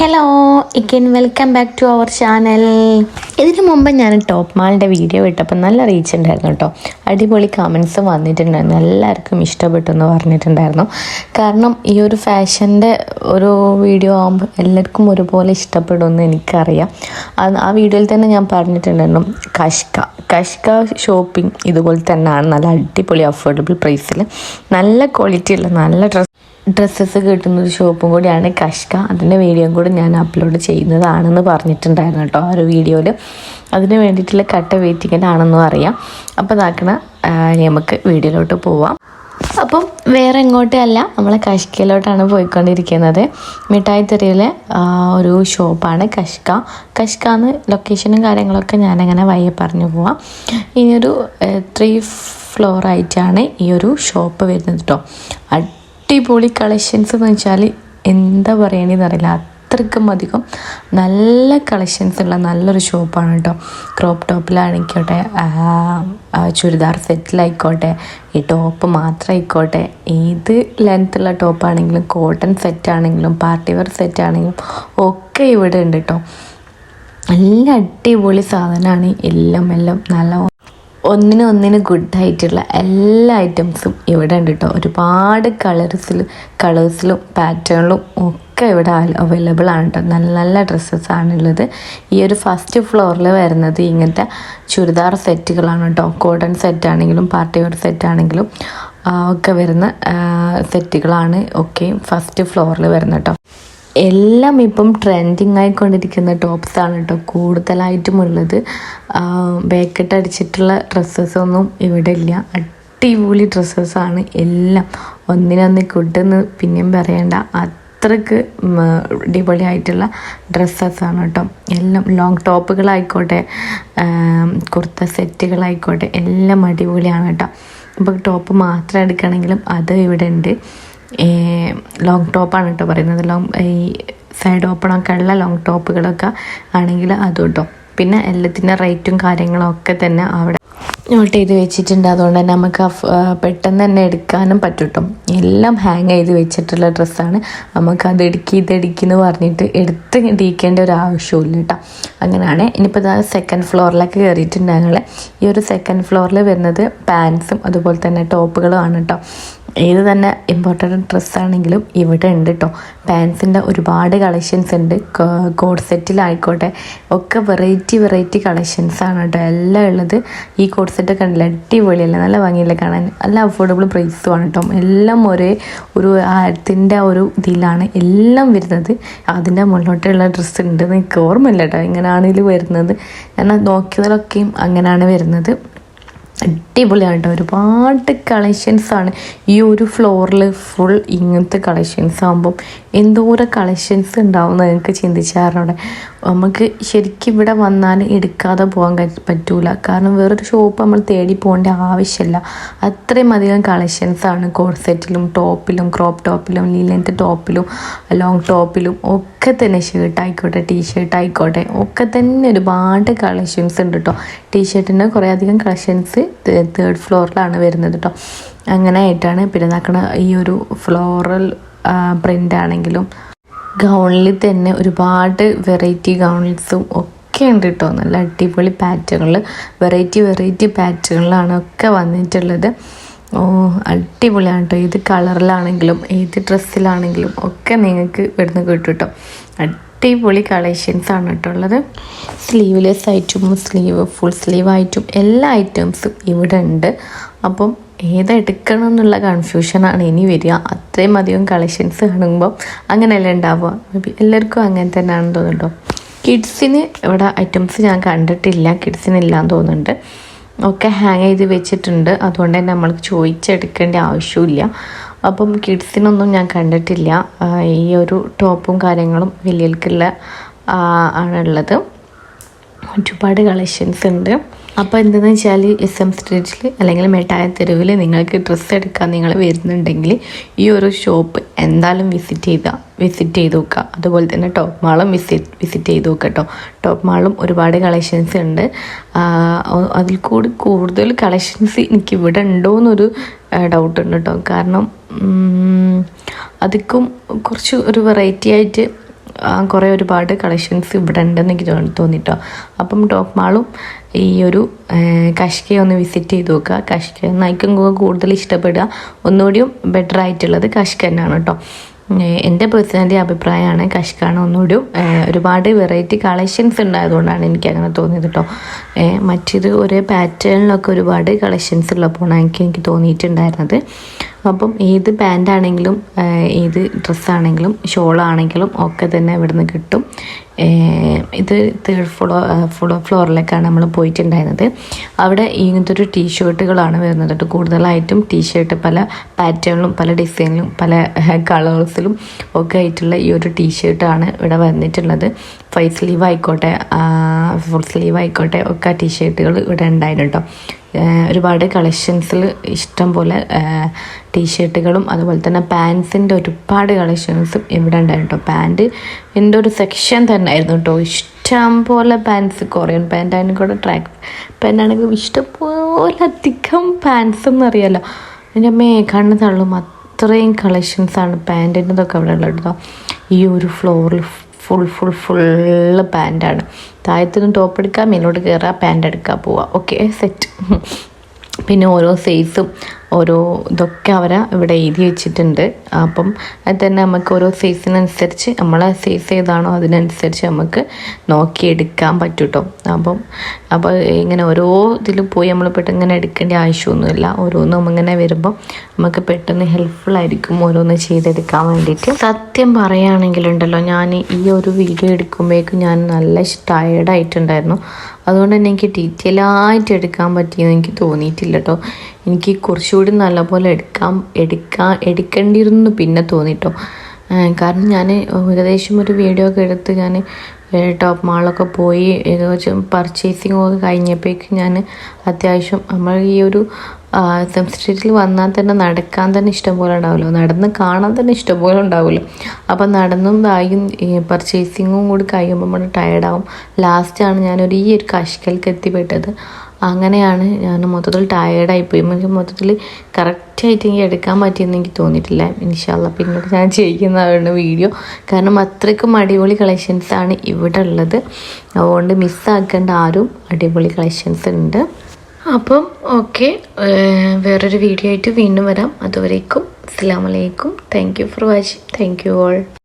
Hello again welcome back to our channel ഇതിനു മുമ്പ് ഞാൻ ടോപ്പ് മാളിന്റെ വീഡിയോ ഇട്ടപ്പോൾ നല്ല റീച്ച് ഉണ്ടായിരുന്നു കേട്ടോ അടിപൊളി കമൻസ് വന്നിട്ടുണ്ടായിരുന്നു. എല്ലാവർക്കും ഇഷ്ടപ്പെട്ടു എന്ന് പറഞ്ഞിട്ടുണ്ടായിരുന്നു. കാരണം ഈ ഒരു ഫാഷന്റെ ഒരു വീഡിയോ ആകുമ്പോൾ എല്ലാവർക്കും ഒരുപോലെ ഇഷ്ടപ്പെടുമെന്ന് എനിക്കറിയാം. ആ വീഡിയോയിൽ തന്നെ ഞാൻ പറഞ്ഞിട്ടുണ്ടായിരുന്നു കഷ്ക കഷ്ക ഷോപ്പിംഗ് ഇതുപോലെ തന്നെയാണ്. നല്ല അടിപൊളി അഫോർഡബിൾ പ്രൈസിൽ നല്ല ക്വാളിറ്റി ഉള്ള നല്ല ഡ്രസ്സ് ഡ്രസ്സസ് കിട്ടുന്ന ഒരു ഷോപ്പും കൂടിയാണ് കഷ്ക. അതിന്റെ വീഡിയോയും കൂടി ഞാൻ അപ്ലോഡ് ചെയ്യുന്നതാണെന്ന് പറഞ്ഞിട്ടുണ്ടായിരുന്നു കേട്ടോ ആ ഒരു വീഡിയോയിൽ അതിന് വേണ്ടിയിട്ടുള്ള കട്ട വെയിറ്റിങ്ങിലാണെന്നും അറിയാം അപ്പോൾ ഇതാക്കണ നമുക്ക് വീഡിയോയിലോട്ട് പോവാം. അപ്പം വേറെ എങ്ങോട്ടേ അല്ല നമ്മൾ കഷ്കയിലോട്ടാണ് പോയിക്കൊണ്ടിരിക്കുന്നത്. മിഠായി തെരുവിലെ ഒരു ഷോപ്പാണ് കഷ്ക. കഷ്ക എന്ന് ലൊക്കേഷനും കാര്യങ്ങളൊക്കെ ഞാനങ്ങനെ വയ്യെ പറഞ്ഞു പോവാം. ഇനിയൊരു ത്രീ ഫ്ലോർ ആയിട്ടാണ് ഈ ഒരു ഷോപ്പ് വരുന്നത് കേട്ടോ അടിപൊളി കളക്ഷൻസ് എന്ന് വെച്ചാൽ എന്താ പറയണതെന്ന് അറിയില്ല. അത്രയ്ക്കും അധികം നല്ല കളക്ഷൻസ് ഉള്ള നല്ലൊരു ഷോപ്പാണ് കേട്ടോ ക്രോപ്പ് ടോപ്പിലാണിക്കോട്ടെ ചുരിദാർ സെറ്റിലായിക്കോട്ടെ ഈ ടോപ്പ് മാത്രമായിക്കോട്ടെ ഏത് ലെങ്ത്തുള്ള ടോപ്പാണെങ്കിലും കോട്ടൺ സെറ്റാണെങ്കിലും പാർട്ടി വെയർ സെറ്റാണെങ്കിലും ഒക്കെ ഇവിടെ ഉണ്ട് കേട്ടോ നല്ല അടിപൊളി സാധനമാണ് എല്ലാം എല്ലാം നല്ല ഒന്നിന് ഒന്നിന് ഗുഡ് ആയിട്ടുള്ള എല്ലാ ഐറ്റംസും ഇവിടെ ഉണ്ട് കേട്ടോ ഒരുപാട് കളേഴ്സിൽ കളേഴ്സിലും പാറ്റേണിലും ഒക്കെ ഇവിടെ അവൈലബിൾ ആണ് കേട്ടോ നല്ല നല്ല ഡ്രസ്സസ് ആണുള്ളത് ഈ ഒരു ഫസ്റ്റ് ഫ്ലോറിൽ വരുന്നത് ഇങ്ങനത്തെ ചുരിദാർ സെറ്റുകളാണ് കേട്ടോ കോട്ടൺ സെറ്റ് ആണെങ്കിലും പാർട്ടി വെയർ സെറ്റ് ആണെങ്കിലും ഒക്കെ വരുന്ന സെറ്റുകളാണ് ഒക്കെ ഫസ്റ്റ് ഫ്ലോറിൽ വരുന്നത് കേട്ടോ എല്ലാം ഇപ്പം ട്രെൻഡിങ് ആയിക്കൊണ്ടിരിക്കുന്ന ടോപ്സ് ആണ് കേട്ടോ കൂടുതലായിട്ടും ഉള്ളത്. ബേക്കറ്റ് അടിച്ചിട്ടുള്ള ഡ്രസ്സസ് ഒന്നും ഇവിടെ ഇല്ല. അടിപൊളി ഡ്രസ്സസ് ആണ് എല്ലാം. ഒന്നിനൊന്ന് കുട്ടെന്ന് പിന്നെയും പറയണ്ട. അത്രയ്ക്ക് അടിപൊളിയായിട്ടുള്ള ആണ് കേട്ടോ എല്ലാം ലോങ് ടോപ്പുകളായിക്കോട്ടെ കുർത്ത സെറ്റുകളായിക്കോട്ടെ എല്ലാം അടിപൊളിയാണ് കേട്ടോ ഇപ്പോൾ ടോപ്പ് മാത്രം എടുക്കണമെങ്കിലും അത് ഇവിടെ ഉണ്ട് ലോങ് ടോപ്പാണ് കേട്ടോ പറയുന്നത്. ലോങ് ഈ സൈഡ് ഓപ്പൺ ഒക്കെ ഉള്ള ലോങ് ടോപ്പുകളൊക്കെ ആണെങ്കിൽ അതും കേട്ടോ പിന്നെ എല്ലാത്തിന്റെ റേറ്റും കാര്യങ്ങളും ഒക്കെ തന്നെ അവിടെ നോട്ട് ചെയ്ത് വെച്ചിട്ടുണ്ട്. അതുകൊണ്ട് തന്നെ നമുക്ക് പെട്ടെന്ന് തന്നെ എടുക്കാനും പറ്റും എല്ലാം ഹാങ് ചെയ്ത് വെച്ചിട്ടുള്ള ഡ്രസ്സാണ് നമുക്ക് അത് ഇടുക്കി ഇത് ഇടുക്കി എന്ന് പറഞ്ഞിട്ട് എടുത്ത് ഇടിക്കേണ്ട ഒരു ആവശ്യമില്ല കേട്ടോ അങ്ങനെയാണ്. ഇനിയിപ്പോൾ ഇതാ സെക്കൻഡ് ഫ്ലോറിലേക്ക് കയറിയിട്ടുണ്ട് ഞങ്ങൾ ഈ ഒരു സെക്കൻഡ് ഫ്ലോറിൽ വരുന്നത് പാൻസും അതുപോലെ തന്നെ ടോപ്പുകളും ആണ് കേട്ടോ ഏത് തന്നെ ഇമ്പോർട്ടന്റ് ഡ്രസ്സാണെങ്കിലും ഇവിടെ ഉണ്ട് കേട്ടോ പാൻസിന്റെ ഒരുപാട് കളക്ഷൻസ് ഉണ്ട്. കോഡ് സെറ്റിലായിക്കോട്ടെ ഒക്കെ വെറൈറ്റി വെറൈറ്റി കളക്ഷൻസ് ആണ് കേട്ടോ എല്ലാം ഉള്ളത് ഈ കോഡ് സെറ്റൊക്കെ ഉണ്ടല്ലോ അടിപൊളിയല്ല നല്ല ഭംഗിയില്ല കാണാൻ? നല്ല അഫോർഡബിൾ പ്രൈസും ആണ് കേട്ടോ എല്ലാം ഒരേ ഒരു ആയിരത്തിന്റെ ഒരു ഇതിലാണ് എല്ലാം വരുന്നത്. അതിന്റെ മുന്നോട്ടുള്ള ഡ്രസ്സ് ഉണ്ടെന്ന് എനിക്ക് ഓർമ്മയില്ല കേട്ടോ ഇങ്ങനെയാണ് ഇതിൽ വരുന്നത്? ഞാൻ നോക്കിയതിലൊക്കെയും അങ്ങനെയാണ് വരുന്നത്. അടിപൊളിയാണ് കേട്ടോ ഒരുപാട് കളക്ഷൻസ് ആണ്. ഈ ഒരു ഫ്ലോറിൽ ഫുൾ ഇങ്ങനത്തെ കളക്ഷൻസ് ആകുമ്പം എന്തോരം കളക്ഷൻസ് ഉണ്ടാവും നിങ്ങൾക്ക് ചിന്തിച്ചാറുണ്ട് നമുക്ക് ശരിക്കും ഇവിടെ വന്നാൽ എടുക്കാതെ പോകാൻ പറ്റൂല. കാരണം വേറൊരു ഷോപ്പ് നമ്മൾ തേടി പോകേണ്ട ആവശ്യമില്ല. അത്രയും അധികം കളക്ഷൻസ് ആണ് കോഡ് ടോപ്പിലും ക്രോപ്പ് ടോപ്പിലും ലീലന്റെ ടോപ്പിലും ലോങ് ടോപ്പിലും ഒക്കെ തന്നെ ഷർട്ട് ആയിക്കോട്ടെ ടീ ഷർട്ട് ആയിക്കോട്ടെ. ഒക്കെ തന്നെ ഒരുപാട് കളക്ഷൻസ് ഉണ്ട് കേട്ടോ ടീ ഷർട്ടിന്റെ കുറേ അധികം കളക്ഷൻസ് തേർഡ് ഫ്ലോറിലാണ് വരുന്നത് കേട്ടോ അങ്ങനെ ആയിട്ടാണ് പിന്നെ നടക്കണ ഈ ഒരു ഫ്ലോറൽ പ്രിന്റ് ആണെങ്കിലും ഗൗണിൽ തന്നെ ഒരുപാട് വെറൈറ്റി ഗൗൺസും ഒക്കെ ഉണ്ട് കേട്ടോ നല്ല അടിപൊളി പാറ്റേണുകൾ വെറൈറ്റി വെറൈറ്റി പാറ്റുകളിലാണ് ഒക്കെ വന്നിട്ടുള്ളത്. ഓ അടിപൊളിയാണ് കേട്ടോ ഏത് കളറിലാണെങ്കിലും ഏത് ഡ്രസ്സിലാണെങ്കിലും ഒക്കെ നിങ്ങൾക്ക് ഇവിടുന്ന് കിട്ടും കേട്ടോ അടിപൊളി കളക്ഷൻസ് ആണ് കേട്ടോ ഉള്ളത്. സ്ലീവ്ലെസ് ആയിട്ടും സ്ലീവ് ഫുൾ സ്ലീവ് ആയിട്ടും എല്ലാ ഐറ്റംസും ഇവിടെ ഉണ്ട്. അപ്പം ഏതെടുക്കണം എന്നുള്ള കൺഫ്യൂഷനാണ് ഇനി വരിക. അത്രയും അധികം കളക്ഷൻസ് കാണുമ്പോൾ അങ്ങനെയല്ല ഉണ്ടാവുക. എല്ലാവർക്കും അങ്ങനെ തന്നെയാണെന്ന് തോന്നുന്നുണ്ടോ? കിഡ്സിന് ഇവിടെ ഐറ്റംസ് ഞാൻ കണ്ടിട്ടില്ല. കിഡ്സിന് ഇല്ലാന്ന് തോന്നുന്നുണ്ട്. ഒക്കെ ഹാങ് ചെയ്ത് വെച്ചിട്ടുണ്ട്. അതുകൊണ്ട് തന്നെ നമ്മൾക്ക് ചോദിച്ചെടുക്കേണ്ട ആവശ്യമില്ല അപ്പം കിഡ്സിനൊന്നും ഞാൻ കണ്ടിട്ടില്ല. ഈ ഒരു ടോപ്പും കാര്യങ്ങളും വലിയൽക്കുള്ള ആണുള്ളത്. ഒരുപാട് കളക്ഷൻസ് ഉണ്ട്. അപ്പോൾ എന്തെന്ന് വെച്ചാൽ എസ് എം സ്ട്രീറ്റിൽ അല്ലെങ്കിൽ മെട്ടായ തെരുവിൽ നിങ്ങൾക്ക് ഡ്രസ്സ് എടുക്കാൻ നിങ്ങൾ വരുന്നുണ്ടെങ്കിൽ ഈ ഒരു ഷോപ്പ് എന്തായാലും വിസിറ്റ് ചെയ്താൽ വിസിറ്റ് ചെയ്ത് നോക്കുക അതുപോലെ തന്നെ ടോപ്പ് മാളും വിസിറ്റ് വിസിറ്റ് ചെയ്ത് നോക്കുക കേട്ടോ. ടോപ്പ് മാളും ഒരുപാട് കളക്ഷൻസ് ഉണ്ട്. അതിൽ കൂടി കൂടുതൽ കളക്ഷൻസ് എനിക്ക് ഇവിടെ ഉണ്ടോ എന്നൊരു ഡൗട്ട് ഉണ്ട് കേട്ടോ. കാരണം അതിക്കും കുറച്ച് ഒരു വെറൈറ്റി ആയിട്ട് കുറേ ഒരുപാട് കളക്ഷൻസ് ഇവിടെ ഉണ്ടെന്ന് എനിക്ക് തോന്നി- തോന്നിട്ടോ. അപ്പം ടോപ്പ് മാളും ഈ ഒരു കഷ്കയെ ഒന്ന് വിസിറ്റ് ചെയ്ത് നോക്കുക. കഷ്ക നയിക്കും കൂടുതൽ ഇഷ്ടപ്പെടുക. ഒന്നുകൂടിയും ബെറ്റർ ആയിട്ടുള്ളത് കഷ്ക തന്നെയാണ് കേട്ടോ. എന്റെ പേഴ്സണലി അഭിപ്രായമാണ്. കഷ്കാണ് ഒന്നുകൂടി. ഒരുപാട് വെറൈറ്റി കളക്ഷൻസ് ഉണ്ടായതുകൊണ്ടാണ് എനിക്ക് അങ്ങനെ തോന്നിയത് കേട്ടോ. മറ്റേത് ഒരേ പാറ്റേണിലൊക്കെ ഒരുപാട് കളക്ഷൻസ് ഉള്ളപ്പോഴാണ് എനിക്ക് എനിക്ക് തോന്നിയിട്ടുണ്ടായിരുന്നത്. അപ്പം ഏത് പാന്റാണെങ്കിലും ഏത് ഡ്രസ്സാണെങ്കിലും ഷോളാണെങ്കിലും ഒക്കെ തന്നെ ഇവിടുന്ന് കിട്ടും. ഇത് തേർഡ് ഫ്ലോ ഫ്ലോ ഫ്ലോറിലേക്കാണ് നമ്മൾ പോയിട്ടുണ്ടായിരുന്നത്. അവിടെ ഇങ്ങനത്തെ ഒരു ടീഷർട്ടുകളാണ് വരുന്നത്. കേട്ടോ കൂടുതലായിട്ടും ടീഷർട്ട് പല പാറ്റേണിലും പല ഡിസൈനിലും പല കളേഴ്സിലും ഒക്കെ ആയിട്ടുള്ള ഈ ഒരു ടീ ഷർട്ടാണ് ഇവിടെ വന്നിട്ടുള്ളത്. ഫൈവ് സ്ലീവ് ആയിക്കോട്ടെ ഫുൾ സ്ലീവ് ആയിക്കോട്ടെ ഒക്കെ ടീഷർട്ടുകൾ ഇവിടെ ഉണ്ടായിരുന്നു കേട്ടോ ഒരുപാട് കളക്ഷൻസിൽ ഇഷ്ടം പോലെ ടീഷർട്ടുകളും അതുപോലെ തന്നെ പാൻസിന്റെ ഒരുപാട് കളക്ഷൻസും ഇവിടെ ഉണ്ടായിരുന്നു കേട്ടോ പാന്റ് എന്റെ ഒരു സെക്ഷൻ തന്നെ ആയിരുന്നു കേട്ടോ ഇഷ്ടം പോലെ പാൻസ് കൊറിയൻ പാന്റ് ആണെങ്കിൽ കൂടെ ട്രാക്ക് പാന്റ് ആണെങ്കിൽ ഇഷ്ടംപോലെ അധികം പാൻസ് എന്നറിയാലോ എന്റെ അമ്മേ കണ്ണ് തള്ളും. അത്രയും കളക്ഷൻസാണ് പാന്റിന്റെതൊക്കെ അവിടെ ഉള്ളത് കേട്ടോ ഈ ഒരു ഫ്ലോറിൽ ഫുൾ ഫുൾ ഫുള്ള് പാന്റാണ് താഴത്തുനിന്ന് ടോപ്പ് എടുക്കാം മേലോട്ട് കയറുക പാന്റ് എടുക്കാൻ പോവുക ഓക്കെ സെറ്റ് പിന്നെ ഓരോ സൈസും ഓരോ ഇതൊക്കെ അവരെ ഇവിടെ എഴുതി വെച്ചിട്ടുണ്ട്. അപ്പം അത് തന്നെ നമുക്ക് ഓരോ സൈസിനനുസരിച്ച് നമ്മളെ സൈസ് ഏതാണോ അതിനനുസരിച്ച് നമുക്ക് നോക്കിയെടുക്കാൻ പറ്റും കേട്ടോ അപ്പം അപ്പോൾ ഇങ്ങനെ ഓരോ ഇതിലും പോയി നമ്മൾ പെട്ടെന്ന് എടുക്കേണ്ട ആവശ്യമൊന്നുമില്ല. ഓരോന്നും ഇങ്ങനെ വരുമ്പോൾ നമുക്ക് പെട്ടെന്ന് ഹെൽപ്ഫുൾ ആയിരിക്കും ഓരോന്ന് ചെയ്തെടുക്കാൻ വേണ്ടിയിട്ട്. സത്യം പറയുകയാണെങ്കിലുണ്ടല്ലോ ഞാൻ ഈ ഒരു വീഡിയോ എടുക്കുമ്പോഴേക്കും ഞാൻ നല്ല ടയർഡായിട്ടുണ്ടായിരുന്നു അതുകൊണ്ട് തന്നെ എനിക്ക് ഡീറ്റെയിൽ ആയിട്ട് എടുക്കാൻ പറ്റിയെന്ന് എനിക്ക് തോന്നിയിട്ടില്ല കേട്ടോ എനിക്ക് കുറച്ചുകൂടി നല്ലപോലെ എടുക്കാം എടുക്കാം എടുക്കേണ്ടിയിരുന്നു പിന്നെ തോന്നിട്ടോ. കാരണം ഞാൻ ഏകദേശം ഒരു വീഡിയോ ഒക്കെ എടുത്ത് ഞാൻ ടോപ്പ് മാളൊക്കെ പോയി ഏകദേശം പർച്ചേസിങ് ഒക്കെ കഴിഞ്ഞപ്പോഴേക്കും ഞാൻ അത്യാവശ്യം നമ്മൾ ഈ ഒരു സെം സ്ട്രീറ്റിൽ വന്നാൽ തന്നെ നടക്കാൻ തന്നെ ഇഷ്ടംപോലെ ഉണ്ടാവുമല്ലോ. നടന്ന് കാണാൻ തന്നെ ഇഷ്ടംപോലെ ഉണ്ടാവുമല്ലോ. അപ്പം നടന്നും ഇതായും പർച്ചേസിങ്ങും കൂടി കഴിയുമ്പോൾ നമ്മൾ ടയർഡാവും ലാസ്റ്റാണ് ഞാനൊരു ഈ ഒരു കഷ്കൽക്ക് എത്തിപ്പെട്ടത്. അങ്ങനെയാണ് ഞാൻ മൊത്തത്തിൽ ടയേർഡായി പോയി എനിക്ക് മൊത്തത്തിൽ കറക്റ്റായിട്ട് എനിക്ക് എടുക്കാൻ പറ്റിയെന്ന് എനിക്ക് തോന്നിയിട്ടില്ല. ഇൻഷാല്ല പിന്നീട് ഞാൻ ചെയ്യുന്നതാണ് വീഡിയോ കാരണം അത്രയ്ക്കും അടിപൊളി കളക്ഷൻസാണ് ഇവിടെ ഉള്ളത്. അതുകൊണ്ട് മിസ്സാക്കേണ്ട ആരും അടിപൊളി കളക്ഷൻസ് ഉണ്ട്. അപ്പം ഓക്കെ വേറൊരു വീഡിയോ ആയിട്ട് വീണ്ടും വരാം. അതുവരേക്കും അസ്സാം വലൈക്കും thank you for watching thank you all